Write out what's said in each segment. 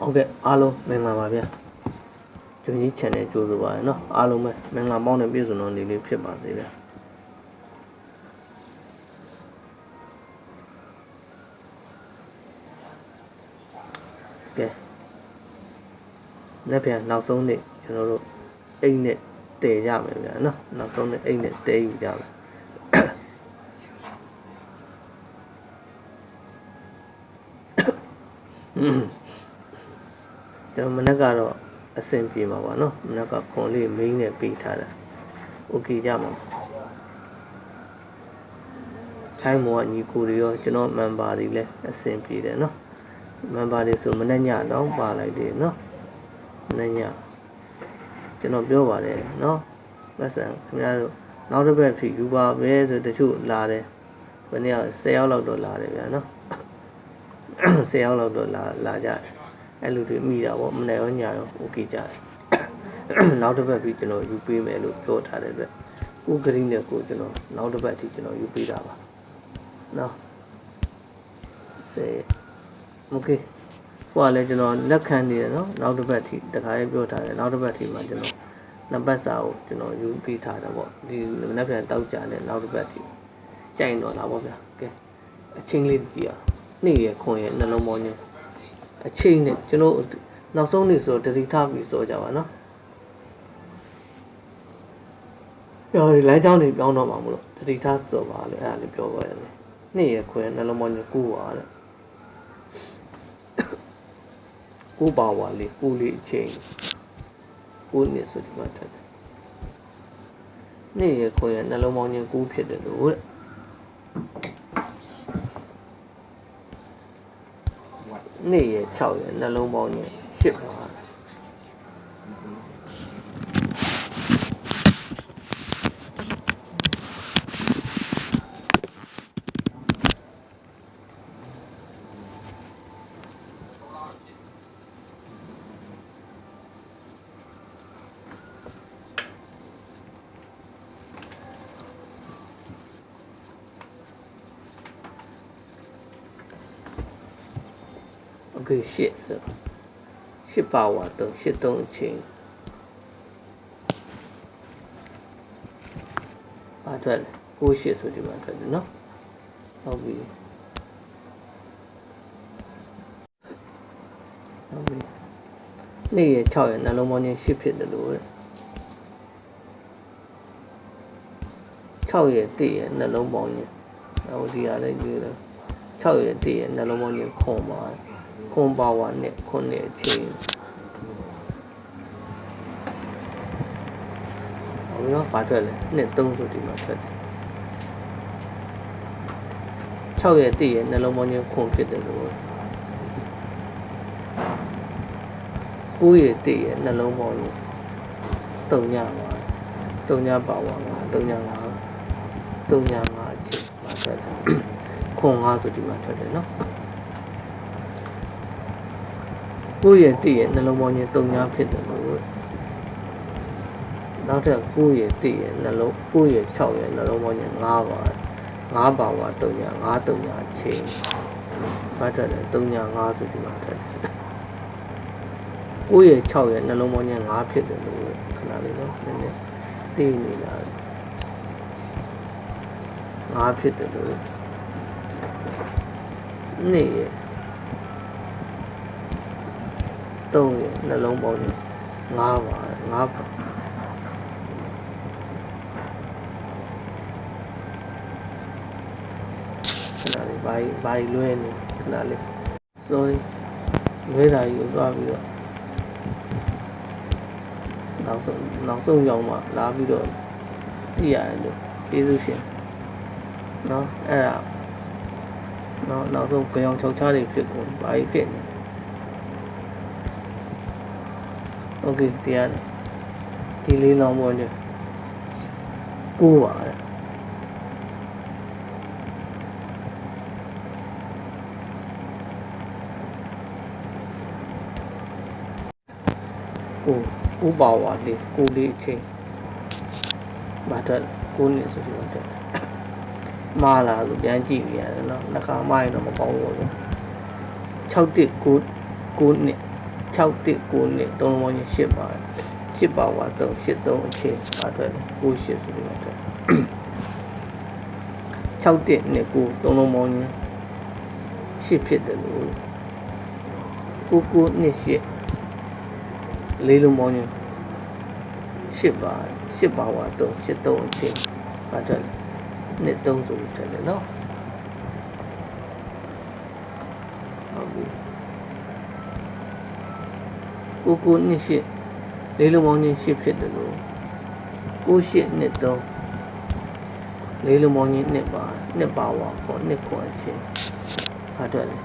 ဟုတ်ကဲ့အားလုံးမင်္ဂလာပါဗျာကျွန်းကြီး channel ကြိုဆိုပါရနော်အားလုံးပဲမင်္ဂလာပေါင်းနဲ့ပြည့်စုံတော်နေလေးဖြစ်ပါစေဗျာကဲနေ့ပြန်နောက်ဆုံးနေ့ကျွန်တော်တို့အိတ်နဲ့တည်ကြမယ်ဗျာနော်နောက်ဆုံးနေ့အိတ်နဲ့တည်ယူကြမယ် ကျွန်တော်မနက်ကတော့အဆင်ပြေမှာပါနော်မနက်ကခွန်လေး main နဲ့ပေးထားတာ okay ကြမှာထိုင်းမောကညီကိုတွေရောကျွန်တော် member တွေလည်းအဆင်ပြေတယ်နော် member တွေဆိုမနက်ညတော့ပါလိုက်တယ်နော်မနက်ညကျွန်တော်ပြောပါတယ်နော်လက်ဆန်ခင်ဗျားတို့နောက်တစ်ပတ်ဖြစ်ယူပါပဲဆိုတချို့လာတယ်ဘယ်နည်း10ရောက်လောက်တော့လာတယ်ဗျာနော်10ရောက်လောက်တော့လာလာကြတယ် အဲ့လူတွေမိတာပေါ့မနေ့ရောညရောโอเคကြတယ် နောက်တစ်ပတ်ပြီးကျွန်တော်ယူပေးမယ်လို့ပြောထားတဲ့အတွက်ကိုဂရီနဲ့ကိုကျွန်တော်နောက်တစ်ပတ်အထိကျွန်တော်ယူပေးတာပါနော်စေโอเคဟိုကလည်းကျွန်တော်လက်ခံနေတယ်နော်နောက်တစ်ပတ်အထိတခါလေးပြောထားတယ်နောက်တစ်ပတ်အထိမှကျွန်တော်နံပါတ်စာကိုကျွန်တော်ယူပေးထားတယ်ပေါ့ဒီမနေ့ပြန်တောက်ကြတယ်နောက်တစ်ပတ်အထိကြိုင်တော့လာပေါ့ဗျာကဲအချင်းလေးကြည့်အောင်နေ့ရခွန်ရနှလုံးပေါင်းချင်း အချိန်နဲ့ကျွန်တော်နောက်ဆုံးနေ့ဆိုတတိထားပြီးဆိုကြပါနော်ပြောရလမ်းကြောင်းတွေပြောင်းတော့မှာမလို့တတိထားဆိုပါလေအဲ့ဒါလေးပြောပါရစေနေ့ရခွဲနှလုံးမညကူပါတဲ့ကူပါဝါလေးကူလေးအချိန်ကူနှစ်ဆိုဒီမှာထက်တယ်နေ့ရခွဲနှလုံးမောင်းခြင်းကူဖြစ်တယ်လို့တဲ့ နေ့ရ6ရနှလုံးပေါင်းခြင်း8ပါ ဂိတ်ရှစ်ဆိုရှစ်ပါဝါသုံးရှစ်သုံးအချိန်ပါထွက်လဲကိုရှစ်ဆိုဒီမှာထွက်တယ်နော်ဟုတ်ပြီဟုတ်ပြီနေ့ရ6ရနှလုံးပေါင်းချင်း8ဖြစ်တယ်လို့6ရ1ရနှလုံးပေါင်းချင်းဟိုဒီဟာလေးကြီးတယ်6ရ1ရနှလုံးပေါင်းချင်းခုံပါတယ် ခွန်ပါဝါနဲ့ခုနှစ်အချိန်ဟောနော်ပါထွက်လေနှစ်သုံးဆိုဒီမှာထွက်တယ်6ရဲ့တည့်ရဲ့နှလုံးပေါင်းချင်းခွန်ဖြစ်တယ်လို့9ရဲ့တည့်ရဲ့နှလုံးပေါင်းချင်း3ညပါ3ညပါဝါငါ3ညငါ3ညငါအချိန်မှာထွက်တယ်ခွန်5ဆိုဒီမှာထွက်တယ်နော် ကိုယ့်ရဲ့တည့်ရဲ့နှလုံးပေါင်းချင်းတုံညာဖြစ်တယ်လို့နောက်ထပ်ကိုယ့်ရဲ့တည့်ရဲ့နှလုံးကိုယ့်ရဲ့6ရဲ့နှလုံးပေါင်းချင်း5ပါ5ပါဝါတုံညာ5တုံညာချင်းမတ်တယ်တုံညာ5ဆိုဒီမှာထက်ကိုယ့်ရဲ့6ရဲ့နှလုံးပေါင်းချင်း5ဖြစ်တယ်လို့ခဏလေးနော်နည်းနည်းတည်နေလာ5ဖြစ်တယ်လို့နေ့ရဲ့ သုံးရနှလုံးပေါင်းနေငါးပါငါးပါခဏလေးဘာကြီးဘာကြီးလွဲနေခဏလေး sorry လွဲတာကြီးကိုသွားပြီးတော့နောက်ဆုံးနောက်ဆုံးရောက်မှလာပြီးတော့ကြည့်ရတယ်လို့ကျေးဇူးရှင်เนาะအဲ့ဒါနောက်နောက်ဆုံးကြောင်ချောက်ချားတွေဖြစ်ကုန်ဘာကြီးဖြစ်နေ โอเคတရားတယ်ဒီလေးလောင်းပေါ်ညကိုးပါတယ်ကိုကိုပါဝါလေးကိုလေးအချိန်ဘာတော့ကိုနေဆိုဒီမှာတက်မာလာလို့ပြန်ကြည့်ပြရတယ်နော်နှခါမိုင်းတော့မကောင်းဘူးလို့6တစ်9 9နှစ် 6တစ်9နှစ်သုံးလုံးပေါင်းချင်း8ပါ8ပါဝါ3 8 3အချင်းပါထွက်တယ်9 8ဆိုပြီးတော့ထွက်6တစ်နှစ်9သုံးလုံးပေါင်းချင်း8ဖြစ်တယ်လို့9 9နှစ်8လေးလုံးပေါင်းချင်း8ပါ8ပါဝါ3 8 3အချင်းပါထွက်တယ်နှစ်3ဆိုပြီးထွက်တယ်နော်ဟုတ်ပြီ ကိုကိုနှစ်ရှစ်လေးလုံးပေါင်းချင်းရှစ်ဖြစ်တယ်လို့ကိုရှစ်နှစ်သုံးလေးလုံးပေါင်းချင်းနှစ်ပါနှစ်ပါဝါခေါ်နှစ်ခွန်ချင်းဟာတော့လေ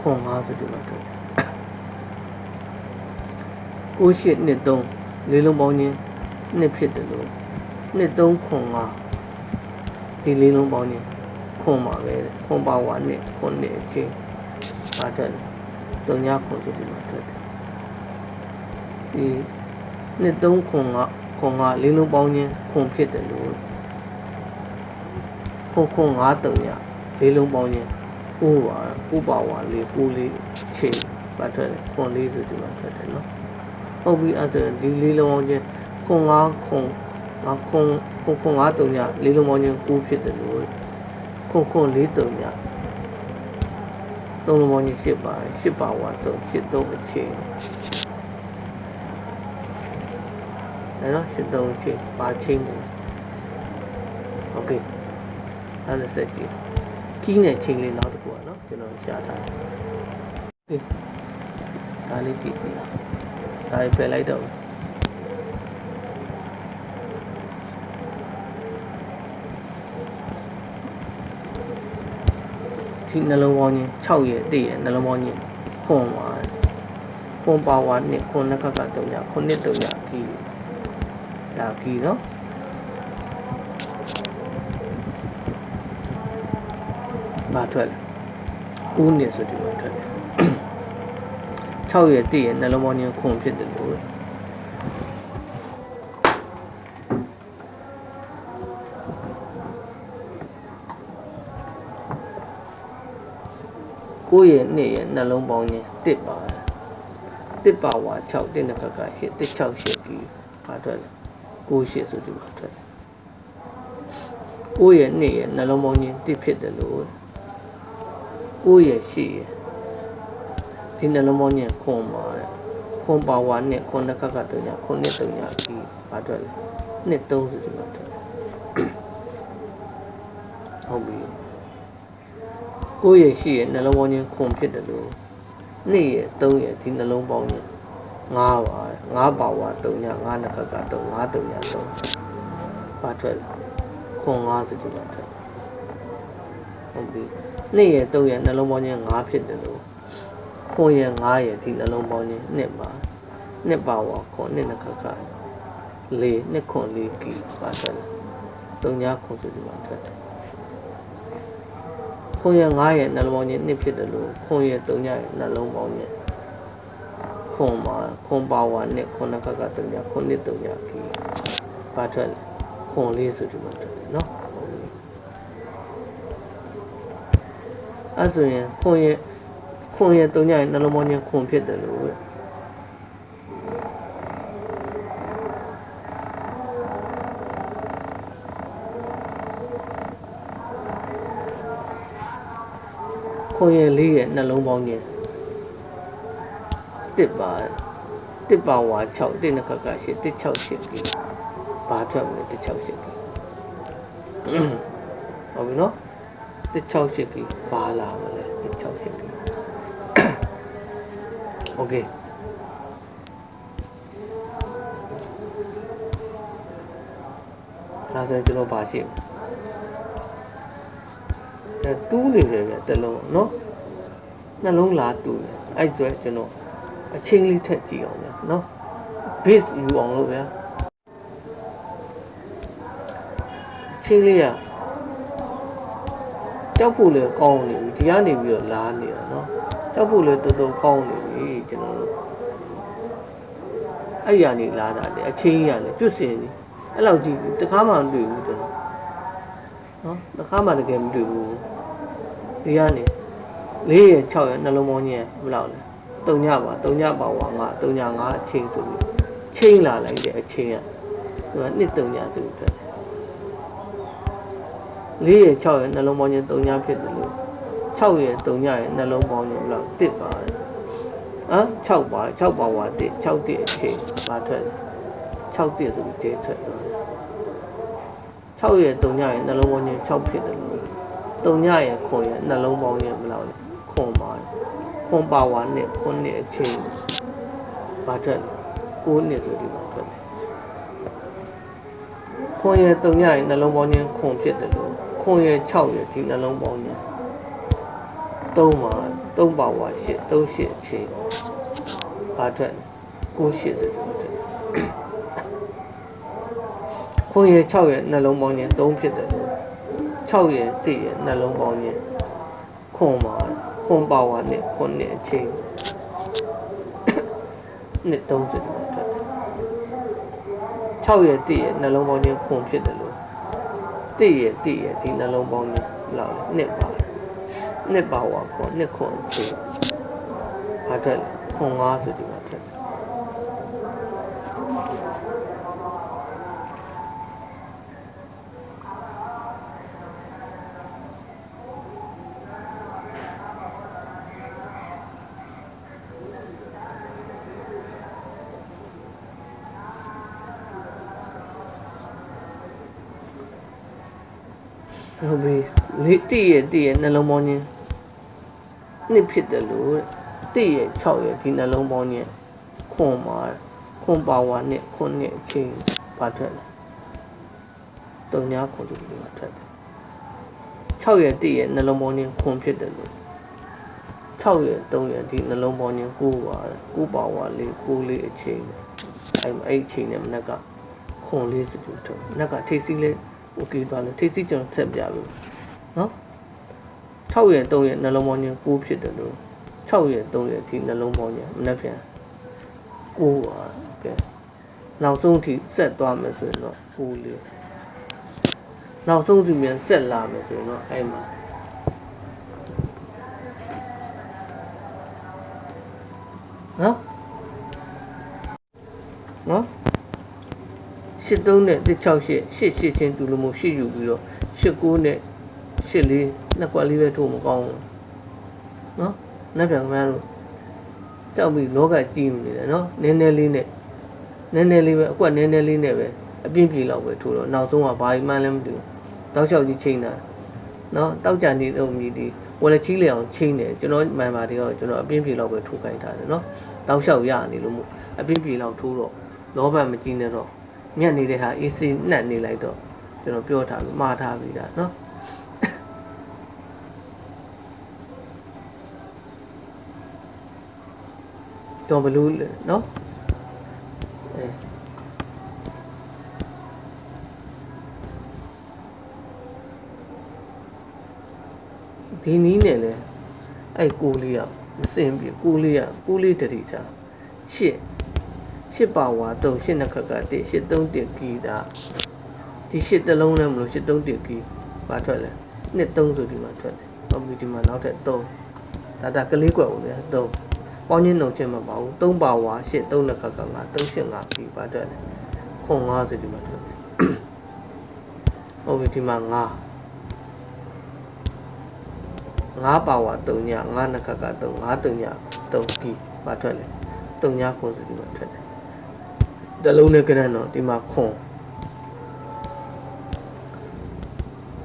ခွန်၅ဆိုဒီမှာတော့ကိုရှစ်နှစ်သုံးလေးလုံးပေါင်းချင်းနှစ်ဖြစ်တယ်လို့နှစ်သုံးခွန်၅ဒီလေးလုံးပေါင်းချင်းခွန်ပါပဲခွန်ပါဝါနှစ်ခွန်နှစ်အချင်းဟာတော့လေတုံညာခွန်ဆိုဒီမှာထွက်တယ် ဒီနှစ်သုံးခွန်ကခွန်ကလေးလုံးပေါင်းချင်းခွန်ဖြစ်တယ်လို့ခွန်ခွန်9တုံရလေးလုံးပေါင်းချင်းကိုပါကိုပါဝါလေးကိုလေးချိန်ပတ်ထွက်တယ်ခွန်လေးဆိုဒီမှာထွက်တယ်နော်ဟုတ်ပြီအဲ့ဒါဒီလေးလုံးပေါင်းချင်းခွန်9ခွန်ငါခွန်ခွန်ခွန်9တုံရလေးလုံးပေါင်းချင်းကိုဖြစ်တယ်လို့ခွန်ခွန်လေးတုံရသုံးလုံးပေါင်းချင်း10ပါ10ပါဝါ3 10 3အချိန် အဲ့တော့စစ်သုံးချင်းပါချင်းတယ်โอเคအဲ့ဒါစက်ကြည့်ကီးနဲ့ချင်းလေးနောက်တစ်ခုอ่ะเนาะကျွန်တော်ရှာထားတယ်โอเคဒါလေးကြည့်ကြည့်ဒါလေးဖယ်လိုက်တော့ဒီနှလုံးပေါင်းချင်း6ရဲ့1ရဲ့နှလုံးပေါင်းချင်းခွန်ပါခွန်ပါဝါနဲ့ခွန်နှစ်ခက်က3ညခွန်နှစ်3ညကီး ဒါကီနော်မထွက်လဲ9နှစ်ဆိုဒီမှာထွက်တယ်6ရဲ့တည့်ရဲ့နှလုံးပေါင်းချင်းခွန်ဖြစ်တယ်လို့ကိုယ့်ရဲ့နှစ်ရဲ့နှလုံးပေါင်းချင်းတစ်ပါတစ်ပါဝါ6တစ်နှစ်ခက်က8တစ်6 8ကီဘာထွက်လဲ 9 8ဆိုဒီမှာထွက်တယ်ကိုယ့်ရဲ့နှစ်ရဲ့နှလုံးပေါင်းချင်းတစ်ဖြစ်တယ်လို့ကိုယ့်ရဲ့8ရဲ့ဒီနှလုံးပေါင်းချင်းခွန်ပါတဲ့ခွန်ပါဝါနဲ့ခွန်နှစ်ခက်ကတုံညာခွန်နှစ်တုံညာကီဘာထွက်လဲနှစ်3ဆိုဒီမှာထွက်တယ်ဟုတ်ပြီကိုယ့်ရဲ့ရှိရဲ့နှလုံးပေါင်းချင်းခွန်ဖြစ်တယ်လို့နေ့ရဲ့3ရဲ့ဒီနှလုံးပေါင်းချင်း 5ပါ5ပါဝါ3ည5နှစ်ခက်က3 5 3ည3ပါထွက်လာခွန်5ဆိုဒီမှာထွက်ဟုတ်ပြီနေ့ရဲ့3ရဲ့နှလုံးပေါင်းချင်း5ဖြစ်တယ်လို့ခွန်ရဲ့5ရဲ့ဒီနှလုံးပေါင်းချင်း2ပါ2ပါဝါခွန်2နှစ်ခက်က4နှစ်ခွန်4ကီပါထွက်လာ3ညခွန်ဆိုဒီမှာထွက်တယ်ခွန်ရ9ရဲ့နှလုံးပေါင်းချင်းနှစ်ဖြစ်တယ်လို့ခွန်ရ3ညရဲ့နှလုံးပေါင်းချင်း ခွန်ပါခွန်ပါဝါနဲ့ခွန်နှစ်ခက်က3ညခွန်နှစ်3ညကီပါထွက်တယ်ခွန်လေးဆိုဒီမှာထွက်တယ်နော်အဲ့ဆိုရင်ခွန်ရခွန်ရ3ညရဲ့နှလုံးပေါင်းချင်းခွန်ဖြစ်တယ်လို့ပဲခွန်ရလေးရဲ့နှလုံးပေါင်းချင်း တစ်ပါတစ်ပါဝါ6တစ်နှစ်ခက်က8တစ်6 8ပြီဘာထွက်မလဲတစ်6 8ပြီဟုတ်ပြီနော်တစ်6 8ပြီဘာလာမလဲတစ်6 8ပြီโอเคဒါဆိုရင်ကျွန်တော်ပါရှိတယ်အဲတူးနေတယ်ဗျတစ်လုံးနော်နှလုံးလားတူတယ်အဲ့ကျွဲကျွန်တော် အချင်းလေးထက်ကြည့်အောင်ဗျနော် base ယူအောင်လို့ဗျာအချင်းလေးကကြောက်ဖို့လည်းကောင်းနေပြီဒီကနေပြီးတော့လာနေတာနော်ကြောက်ဖို့လည်းတော်တော်ကောင်းနေပြီကျွန်တော်တို့အဲ့ရနေလာတာလေအချင်းကြီးကလည်းကျွတ်စင်နေအဲ့လောက်ကြည့်တခါမှမတွေ့ဘူးကျွန်တော်နော်တခါမှတကယ်မတွေ့ဘူးဒီကနေ၄ရ6ရနှလုံးပေါင်းကြီးဘယ်လောက်လဲ တုံညပါတုံညပါဝါငါတုံညငါအချင်းဆိုပြီးချင်းလာလိုက်တဲ့အချင်းကဒီမှာနှစ်တုံညဆိုပြီးထွက်တယ်လေးရ6ရဲ့နှလုံးပေါင်းခြင်းတုံညဖြစ်တယ်လို့6ရဲ့တုံညရဲ့နှလုံးပေါင်းခြင်းဘယ်လောက်တစ်ပါတယ်ဟမ်6ပါ6ပါဝါတစ်6တစ်အချင်းပါထွက်တယ်6တစ်ဆိုပြီးတေးထွက်သွားတယ်6ရဲ့တုံညရဲ့နှလုံးပေါင်းခြင်း6ဖြစ်တယ်လို့တုံညရဲ့ခွန်ရဲ့နှလုံးပေါင်းခြင်းဘယ်လောက်လဲခွန်ပါတယ် ခွန်ပါဝါနဲ့ခွန်နဲ့အချင်းပါထွက်တယ်9နှစ်ဆိုဒီမှာထွက်တယ်ခွန်ရဲ့တုံညရဲ့နှလုံးပေါင်းခြင်းခွန်ဖြစ်တယ်လို့ခွန်ရဲ့6ရဲ့ဒီနှလုံးပေါင်းခြင်း3ပါ3ပါဝါ8 3 8အချင်းပါထွက်တယ်9 8ဆိုဒီမှာထွက်တယ်ခွန်ရဲ့6ရဲ့နှလုံးပေါင်းခြင်း3ဖြစ်တယ်လို့6ရဲ့1ရဲ့နှလုံးပေါင်းခြင်းခွန်ပါ ခွန်ပါဝါနဲ့ခွန်နဲ့အချင်းနှစ်30ဒီမှာထွက်တယ်6ရဲ့1ရဲ့နှလုံးပေါင်းခြင်းခွန်ဖြစ်တယ်လို့1ရဲ့1ရဲ့ဒီနှလုံးပေါင်းခြင်းလောက်လေနှစ်ပါနှစ်ပါဝါခွန်နှစ်ခွန်အချင်းဘာထွက်လဲခွန်5ဆိုဒီမှာထွက်တယ် ဟုတ်ပြီ လေးတိရဲ့တိရဲ့နှလုံးပေါင်းခြင်းနှစ်ဖြစ်တယ်လို့တဲ့တိရဲ့6ရဲ့ဒီနှလုံးပေါင်းခြင်းခွန်ပါခွန်ပါဝါနဲ့ခွန်နဲ့အချင်းပါထွက်တယ်တုံညာခွန်ဆိုပြီးတော့ထွက်တယ်6ရဲ့တိရဲ့နှလုံးပေါင်းခြင်းခွန်ဖြစ်တယ်လို့6ရဲ့3ရဲ့ဒီနှလုံးပေါင်းခြင်း9ပါ9ပါဝါလေး9လေးအချင်းအဲ့အဲ့အချင်းနဲ့မနက်ကခွန်လေးစတူထုတ်မနက်ကထိတ်စီးလေး โอเคသွားလို့ထိတ်စီကျွန်တော်ဆက်ပြပြီ နော်6ရက်3ရက်နှလုံးပေါင်းခြင်း6ဖြစ်တယ်လို့6ရက်3ရက်ဒီနှလုံးပေါင်းခြင်းမနှက်ပြန်6ပါကဲနောက်ဆုံးထိဆက်သွားမယ်ဆိုရင်တော့6လေးနောက်ဆုံးစီမြန်ဆက်လာမယ်ဆိုရင်တော့အဲ့မှာနော်နော်83နဲ့168 88ချင်းတူလို့မရှိอยู่ပြီးတော့89နဲ့ ရှစ်လေးနှစ်ကွက်လေးပဲထိုးမကောင်းဘူးနော်နောက်ပြန်ခင်ဗျားတို့ကြောက်ပြီးလောကကြီးနေတယ်နော်နည်းနည်းလေးနဲ့နည်းနည်းလေးပဲအကွက်နည်းနည်းလေးနဲ့ပဲအပြင်းပြေလောက်ပဲထိုးတော့နောက်ဆုံးကဘာမှန်းလည်းမသိဘူးတောက်လျှောက်ကြီးချိန်တာနော်တောက်ကြနေတော့မြည်ဒီဝလက်ကြီးလေအောင်ချိန်တယ်ကျွန်တော်မှန်ပါတယ်ရောကျွန်တော်အပြင်းပြေလောက်ပဲထိုးခိုင်းထားတယ်နော်တောက်လျှောက်ရနေလို့မို့အပြင်းပြေလောက်ထိုးတော့လောဘမကြီးနဲ့တော့မြတ်နေတဲ့ဟာအေးစေးနှက်နေလိုက်တော့ကျွန်တော်ပြောထားပြီးမှားထားပြီးတာနော် တော်ဘလူးနော်အဲဒီနီးနဲ့လဲအဲ့ကိုလေးရစင်ပြီးကိုလေးရကိုလေးတတိချာရှစ်ရှစ်ပါဝါ3ရှစ်နှစ်ခက်က1 8 3တင်ကီတာဒီရှစ်တလုံးလဲမလို့8 3တင်ကီပါထွက်လဲ2 3ဆိုဒီမှာထွက်တယ်ဟောပြီဒီမှာနောက်ထပ်3ဒါဒါကလေးကွက်ဘူးဗျာ3 ပေါင်းချင်းနှုံချင်းမပါဘူးသုံးပါဝါရှစ်သုံးနှစ်ခက်ကငါသုံးရှစ်ငါကီပါထွက်တယ်ခွန်ငါဆိုဒီမှာထွက်တယ်ဟုတ်ပြီဒီမှာငါငါပါဝါတုံညငါနှစ်ခက်ကတုံငါတုံညတုံကီပါထွက်လဲတုံညခွန်ဆိုဒီမှာထွက်တယ်တလုံးနဲ့ကနန်းတော့ဒီမှာခွန်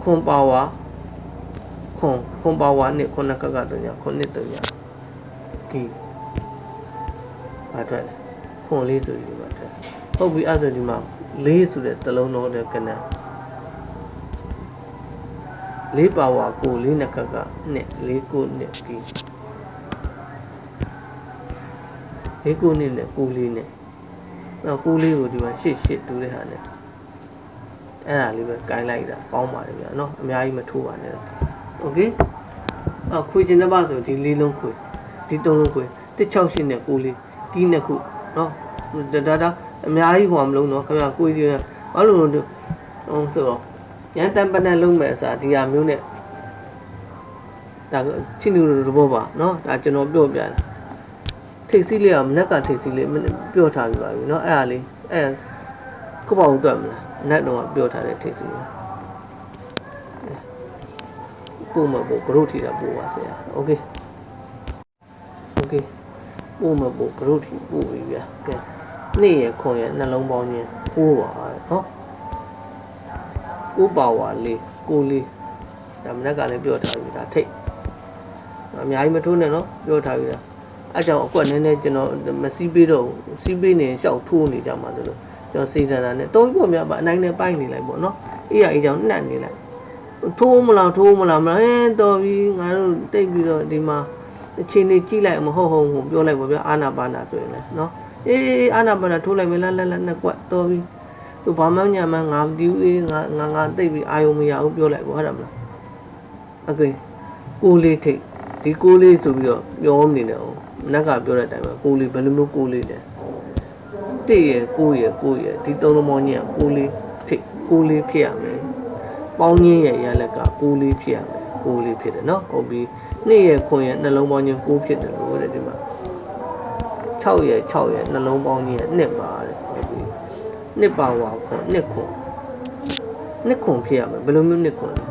ခွန်ပါဝါခွန်ခွန်ပါဝါနဲ့ခုနကကတညာခုနှစ်တညာကီ ဘာထွက်လဲခွန်လေးဆိုဒီမှာထွက်ဟုတ်ပြီအဲ့ဆိုဒီမှာလေးဆိုတဲ့တလုံးတော့တဲ့ကနန်းလေးပါဝါကိုလေးနကကနဲ့လေးကိုနဲ့ကီလေးကိုနဲ့နဲ့ကိုလေးနဲ့ နောက်ကူးလေးကိုဒီမှာရှစ်ရှစ်တူးတဲ့ဟာနဲ့အဲ့ဒါလေးပဲကိုင်းလိုက်တာကောင်းပါတယ်ဗျာနော်အများကြီးမထိုးပါနဲ့โอเคအော်ခွေချင်တဲ့ပါဆိုဒီလေးလုံးခွေဒီသုံးလုံးခွေ168နဲ့ကူးလေး ကီးနှစ်ခုနော်ဒါဒါအများကြီးဟိုမလုံးနော်ခင်ဗျာကိုကြီးဘာလို့လဲဟိုဆိုတော့ရန်တန်ပနန်လုံးမဲ့အစားဒီဟာမျိုးနဲ့ဒါချင်းလူတို့ဘောပါနော်ဒါကျွန်တော်ပြောပြတာ ထိတ်စီးလေးကမနက်ကထိတ်စီးလေးပြောထားပြပါပြီเนาะအဲ့ဒါလေးအဲ့ခုပေါ့တွေ့မလားမနက်တော့ပြောထားတဲ့ထိတ်စီးလေးပို့မပို့ဂရုထီတာပို့ပါဆရာโอเคโอเค ပို့မပို့ဂရုတီပို့ပြီဗျာကဲနေ့ရခွန်ရနှလုံးပေါင်းချင်းပို့ပါနော်ကိုပါဝါလေးကိုလေးဒါမနက်ကလည်းပြောထားပြီဒါထိတ်အများကြီးမထိုးနဲ့နော်ပြောထားပြီလားအဲကြောင့်အကွက်နည်းနည်းကျွန်တော်မစီးပေးတော့စီးပေးနေရှောက်ထိုးနေကြမှာဆိုလို့ကျွန်တော်စီစံတာနဲ့တုံးပေါ်မြပါအနိုင်နဲ့ပိုင်းနေလိုက်ပေါ့နော်အေးရအေးကြောင့်နှက်နေလိုက်ထိုးမလားထိုးမလားမလားဟဲ့တော်ပြီငါတို့တိတ်ပြီးတော့ဒီမှာ အချိန်လေးကြည့်လိုက်မဟုတ်ဟုတ်ဟုတ်ပြောလိုက်ပါဗျာအာနာပါနာဆိုရင်လည်းနော်အေးအာနာပါနာထိုးလိုက်မယ်လားလားလားနှစ်ကွက်တော်ပြီသူဘာမှညာမှငါမသိဘူးအေးငါငါငါတိတ်ပြီးအာယုံမရဘူးပြောလိုက်ပေါ့ဟုတ်တယ်မလားအကွေကိုလေးထိတ်ဒီကိုလေးဆိုပြီးတော့ပြောနေတယ်ဟုတ်မနက်ကပြောတဲ့အတိုင်းပဲကိုလေးဘယ်လိုမျိုးကိုလေးလဲတိရယ်ကိုရယ်ကိုရယ်ဒီသုံးလုံးမောင်းကြီးကကိုလေးထိတ်ကိုလေးဖြစ်ရမယ်ပေါင်းကြီးရဲ့ရလက်ကကိုလေးဖြစ်ရမယ်ကိုလေးဖြစ်တယ်နော်ဟုတ်ပြီ နှစ်ရဲ့ခွန်ရဲ့နှလုံးပေါင်းချင်းကိုဖြစ်တယ်လို့တဲ့ဒီမှာ6ရဲ့6ရဲ့နှလုံးပေါင်းချင်းရဲ့နှစ်ပါတဲ့ဟုတ်ပြီနှစ်ပါဝါခွန်နှစ်ခွန်နှစ်ခွန်ဖြစ်ရမယ်ဘယ်လိုမျိုးနှစ်ခွန်လဲ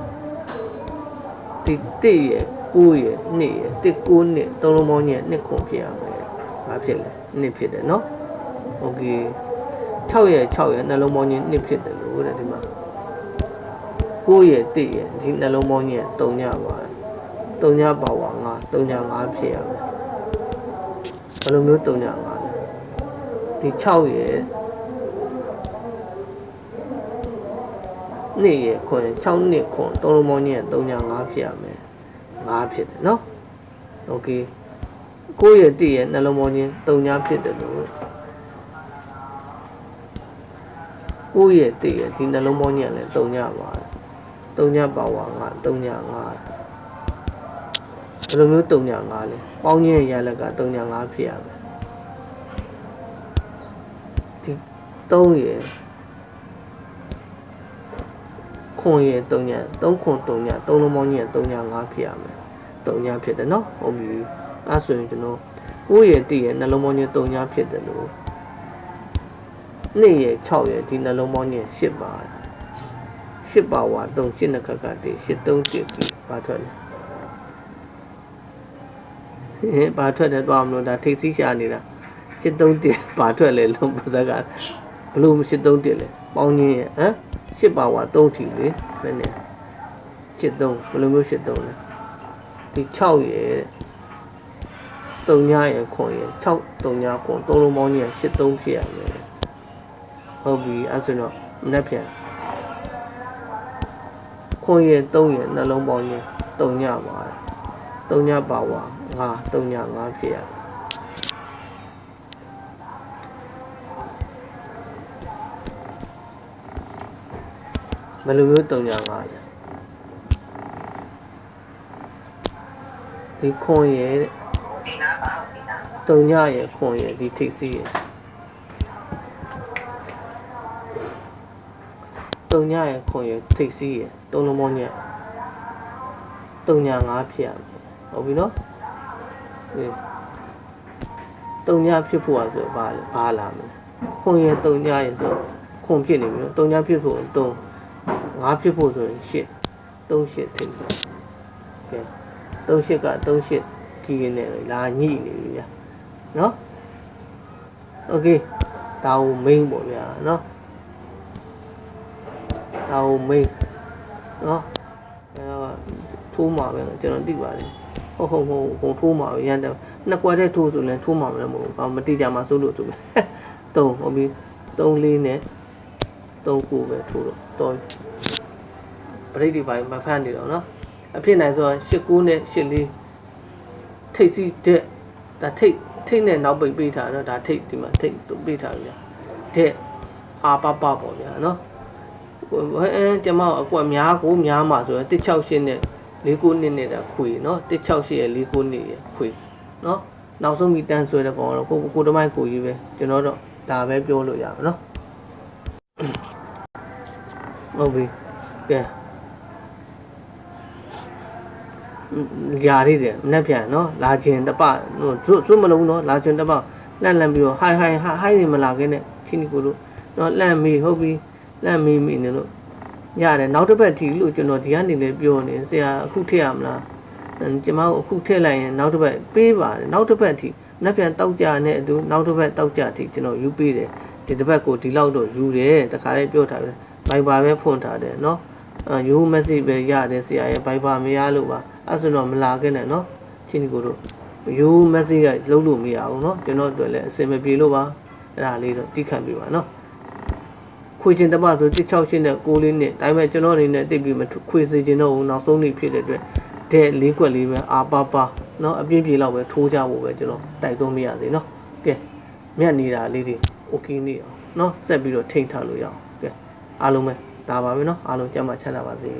ဒီတိရဲ့ကိုရဲ့နှစ်ရဲ့တစ်ကိုနှစ်သုံးလုံးပေါင်းချင်းရဲ့နှစ်ခွန်ဖြစ်ရမယ်ဘာဖြစ်လဲနှစ်ဖြစ်တယ်နော်โอเค6ရဲ့6ရဲ့နှလုံးပေါင်းချင်းနှစ်ဖြစ်တယ်လို့တဲ့ဒီမှာ9ရဲ့1ရဲ့ဒီနှလုံးပေါင်းချင်း3ညပါတယ် 3ညပါဝါ9 3ည5ဖြစ်ရမယ်ဘယ်လိုမျိုး3ည5လဲဒီ6ရဲ့နှစ်ရဲ့ခွန်6နှစ်ခွန်3လုံးပေါင်းချင်း3ည5ဖြစ်ရမယ်5ဖြစ်တယ်နော်โอเค9ရဲ့1ရဲ့နှလုံးပေါင်းချင်း3ညဖြစ်တယ်လို့ကိုယ့်ရဲ့တည်ရဲ့ဒီနှလုံးပေါင်းညံလဲတုံညပါတယ်တုံညပါဝါငါတုံညငါ ဘယ်လိုမျိုးတုံညငါလဲပေါင်းညရဲ့ရလက်ကတုံညငါဖြစ်ရမယ်ဒီ3ရဲ့ခွန်ရဲ့တုံည3ခွန်တုံည3လုံးပေါင်းညရဲ့တုံညငါဖြစ်ရမယ်တုံညဖြစ်တယ်နော်ဟုတ်ပြီအဲဆိုရင်ကျွန်တော်ကိုယ့်ရဲ့တည်ရဲ့နှလုံးပေါင်းညတုံညဖြစ်တယ်လို့2ရဲ့6ရဲ့ဒီနှလုံးပေါင်းချင်း10ပါ10ပါဝါ3 10နှစ်ခက်ကတည်း10 3 10ပြီးဘာထွက်လဲ ဟင်ဘာထွက်တယ်တော့မလို့ဒါထိတ်စီးရှာနေတာ10 3 10ဘာထွက်လဲလုံးပါစကဘလို့10 3 10လဲပေါင်းချင်းရဲ့ဟမ်10ပါဝါ3ထီလေဘယ်နဲ့10 3ဘလို့မျိုး10 3လဲဒီ6ရဲ့3ညရဲ့ခွန်ရဲ့6 3ညခွန်3လုံးပေါင်းချင်း10 3ဖြစ်ရမယ်ဟုတ်ပြီအဲ့ဆိုတော့မနှက်ပြန်ခွန်ရဲ့3ရဲ့နှလုံးပေါင်းချင်း3ညပါ3ညပါဝါ 5 3ည5ဖြစ်ရဘယ်လိုမျိုး3ည5လဲဒီခွန်ရဲ့3ညရဲ့ခွန်ရဲ့ဒီထိပ်စီးရဲ့တုံညရဲ့ခွန်ရဲ့ထိတ်စီးရဲ့တုံလုံးမောညက်တုံညာငါးဖြစ်ရမယ်ဟုတ်ပြီနော်ဒီ တုံညာဖြစ်ဖို့อ่ะဆိုဘာလဲဘာလာမလဲခွန်ရဲ့တုံညာရဲ့ဆိုခွန်ဖြစ်နေပြီနော်တုံညာဖြစ်ဖို့တုံငါးဖြစ်ဖို့ဆိုရင်ရှစ်တုံးရှစ်ထိတ်ကဲတုံးရှစ်ကတုံးရှစ်ခီးရင်းနဲ့လာညှိနေပြီဗျာနော်โอเคဒါကို main ပေါ့ဗျာနော်ဒါကိုမေးနော်အဲတော့ထိုးမှာပဲကျွန်တော်သိပါတယ် ဟုတ်ဟုတ်ဟုတ်ဟိုထိုးမှာပဲရန်တယ်နှစ်ကွက်တဲ့ထိုးဆိုရင်ထိုးမှာမလို့မဟုတ်ဘာမတိကြမှာစိုးလို့ဆိုပဲတုံးဟုတ်ပြီတုံးလေးနဲ့တုံးကိုပဲထိုးတော့တော်ပရိတ်ဒီပိုင်းမဖတ်နေတော့နော်အဖြစ်နိုင်ဆိုရှစ်ကူးနဲ့ရှစ်လေးထိတ်စီတဲ့ဒါထိတ်ထိတ်နဲ့နောက်ပိတ်ပေးထားတော့ဒါထိတ်ဒီမှာထိတ်ပေးထားပြီတဲ့အာပပပေါ့ဗျာနော်အဲကျမအကွက်များကိုများမှာဆိုရင်168နဲ့ 49နှစ်နဲ့တာခွေနော်168ရဲ့49နှစ်ရဲ့ခွေနော်နောက်ဆုံးမီတန်းဆွဲတဲ့ကောင်တော့ကိုကိုတမိုင်းကိုကြီးပဲကျွန်တော်တော့ဒါပဲပြောလို့ရမှာနော်ဟုတ်ပြီကဲຢာသေးတယ်မနှက်ပြန်နော်လာခြင်းတပဟိုစွတ်စွတ်မလုံးနော်လာခြင်းတပလန့်လန့်ပြီးတော့ဟိုင်ဟိုင်ဟိုင်နေမလာခဲ့နဲ့ချင်းကိုတို့နော်လန့်မီဟုတ်ပြီလန့်မီမီနေလို့ ရတယ်နောက်တစ်ပတ်ထီလို့ကျွန်တော်ဒီကနေလည်းပြောနေဆရာအခုထည့်ရမလားကျမတို့အခုထည့်လိုက်ရင်နောက်တစ်ပတ်ပေးပါတယ်နောက်တစ်ပတ်ထီမနှက်ပြန်တောက်ကြနဲ့အတူနောက်တစ်ပတ်တောက်ကြထီကျွန်တော်ယူပေးတယ်ဒီတစ်ပတ်ကိုဒီလောက်တော့ယူတယ်တခါလေးပြောထားတယ်ဘိုင်ဘာပဲဖွင့်ထားတယ်နော်အာယူမက်ဆေ့ပဲရတယ်ဆရာရဲ့ဘိုင်ဘာမရလို့ပါအဲ့ဆိုတော့မလာခဲ့နဲ့နော်ချင်းကိုတို့ယူမက်ဆေ့ကလုံးလို့မရဘူးနော်ကျွန်တော်တို့လည်းအစင်မပြေလို့ပါအဲ့ဒါလေးတော့တိခတ်ပြပါနော် ခွေချင်းတပဆို168နဲ့6လေးနဲ့ဒါပေမဲ့ကျွန်တော်အနေနဲ့တိတ်ပြီးမခွေစေချင်တော့ဘူးနောက်ဆုံးနေ့ဖြစ်တဲ့အတွက်တဲ့လေးကွက်လေးပဲအာပါပါเนาะအပြင်းပြေလောက်ပဲထိုးကြဖို့ပဲကျွန်တော်တိုက်တွန်းမရသေးเนาะကဲမြတ်နေတာလေးတွေ okay နေအောင်เนาะဆက်ပြီးတော့ထိန်းထားလို့ရအောင်ကဲအားလုံးပဲဒါပါပဲเนาะအားလုံးကြမ်းမှချမ်းသာပါစေ